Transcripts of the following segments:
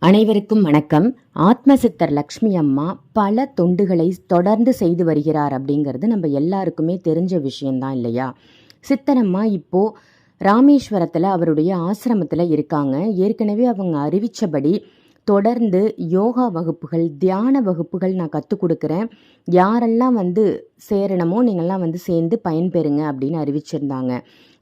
அனைவருக்கும் வணக்கம். ஆத்ம சித்தர் லக்ஷ்மி அம்மா பல தொண்டுகளை தொடர்ந்து செய்து வருகிறார் அப்படிங்கிறது நம்ம எல்லாருக்குமே தெரிஞ்ச விஷயம்தான் இல்லையா? சித்தரம்மா இப்போ ராமேஸ்வரத்தில் அவருடைய ஆசிரமத்தில் இருக்காங்க. ஏற்கனவே அவங்க அறிவித்தபடி தொடர்ந்து யோகா வகுப்புகள் தியான வகுப்புகள் நான் கற்றுக் கொடுக்குறேன். யாரெல்லாம் வந்து சேரணுமோ நீங்கள்லாம் வந்து சேர்ந்து பயன்பெறுங்க அப்படின்னு அறிவிச்சிருந்தாங்க.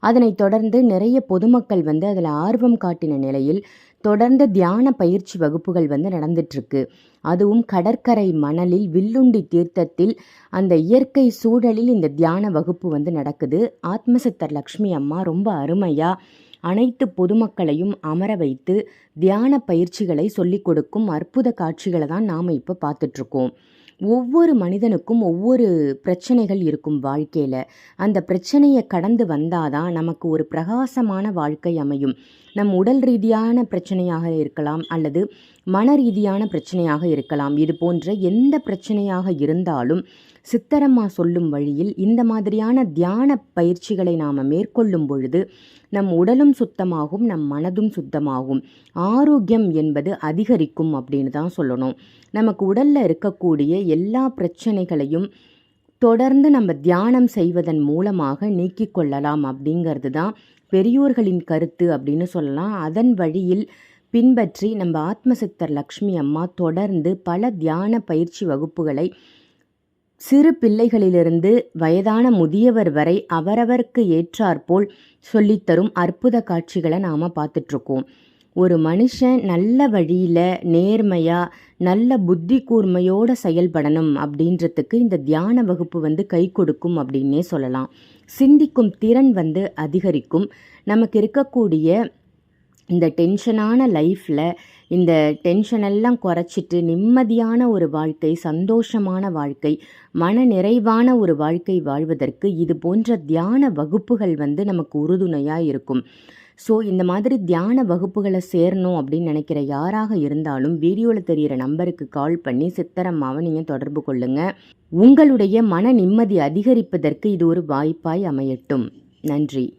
அதனைத் தொடர்ந்து நிறைய பொதுமக்கள் வந்து அதில் ஆர்வம் காட்டின நிலையில் தொடர்ந்து தியான பயிற்சி வகுப்புகள் வந்து நடந்துட்டுருக்கு. அதுவும் கடற்கரை மணலில் வில்லுண்டி தீர்த்தத்தில் அந்த இயற்கை சூழலில் இந்த தியான வகுப்பு வந்து நடக்குது. ஆத்மசித்தர் லக்ஷ்மி அம்மா ரொம்ப அருமையாக அனைத்து பொதுமக்களையும் அமர வைத்து தியான பயிற்சிகளை சொல்லிக் கொடுக்கும் அற்புத காட்சிகளை தான் நாம் இப்போ பார்த்துட்ருக்கோம் ஒவ்வொரு மனிதனுக்கும் ஒவ்வொரு பிரச்சனைகள் இருக்கும் வாழ்க்கையில். அந்த பிரச்சனையை கடந்து வந்தாதான் நமக்கு ஒரு பிரகாசமான வாழ்க்கை அமையும். நம் உடல் ரீதியான பிரச்சனையாக இருக்கலாம் அல்லது மன ரீதியான பிரச்சனையாக இருக்கலாம். இது போன்ற எந்த பிரச்சனையாக இருந்தாலும் சித்தரம்மா சொல்லும் வழியில் இந்த மாதிரியான தியான பயிற்சிகளை நாம் மேற்கொள்ளும் பொழுது நம் உடலும் சுத்தமாகும் நம் மனதும் சுத்தமாகும். ஆரோக்கியம் என்பது அதிகரிக்கும் அப்படின்னு தான் சொல்லணும். நமக்கு உடலில் இருக்கக்கூடிய எல்லா பிரச்சனைகளையும் தொடர்ந்து நம்ம தியானம் செய்வதன் மூலமாக நீக்கிக் கொள்ளலாம் அப்படிங்கிறது தான் பெரியோர்களின் கருத்து அப்படின்னு சொல்லலாம். அதன் வழியில் பின்பற்றி நம்ம ஆத்மசித்தர் லக்ஷ்மி அம்மா தொடர்ந்து பல தியான பயிற்சி வகுப்புகளை சிறு பிள்ளைகளிலிருந்து வயதான முதியவர் வரை அவரவருக்கு ஏற்றாற்போல் சொல்லித்தரும் அற்புத காட்சிகளை நாம் பார்த்துட்ருக்கோம் ஒரு மனுஷன் நல்ல வழியில் நேர்மையாக நல்ல புத்தி கூர்மையோடு செயல்படணும் அப்படின்றதுக்கு இந்த தியான வகுப்பு வந்து கை கொடுக்கும் அப்படின்னே சொல்லலாம். சிந்திக்கும் திறன் வந்து அதிகரிக்கும். நமக்கு இருக்கக்கூடிய இந்த டென்ஷனான லைஃப்பில் இந்த டென்ஷனெல்லாம் குறைச்சிட்டு நிம்மதியான ஒரு வாழ்க்கை சந்தோஷமான வாழ்க்கை மன நிறைவான ஒரு வாழ்க்கை வாழ்வதற்கு இது போன்ற தியான வகுப்புகள் வந்து நமக்கு உறுதுணையாக இருக்கும். ஸோ இந்த மாதிரி தியான வகுப்புகளை சேரணும் அப்படின்னு நினைக்கிற யாராக இருந்தாலும் வீடியோவில் தெரிகிற நம்பருக்கு கால் பண்ணி சித்தரம்மாவை நீங்கள் தொடர்பு கொள்ளுங்கள் உங்களுடைய மன நிம்மதி அதிகரிப்பதற்கு இது ஒரு வாய்ப்பாய் அமையட்டும். நன்றி.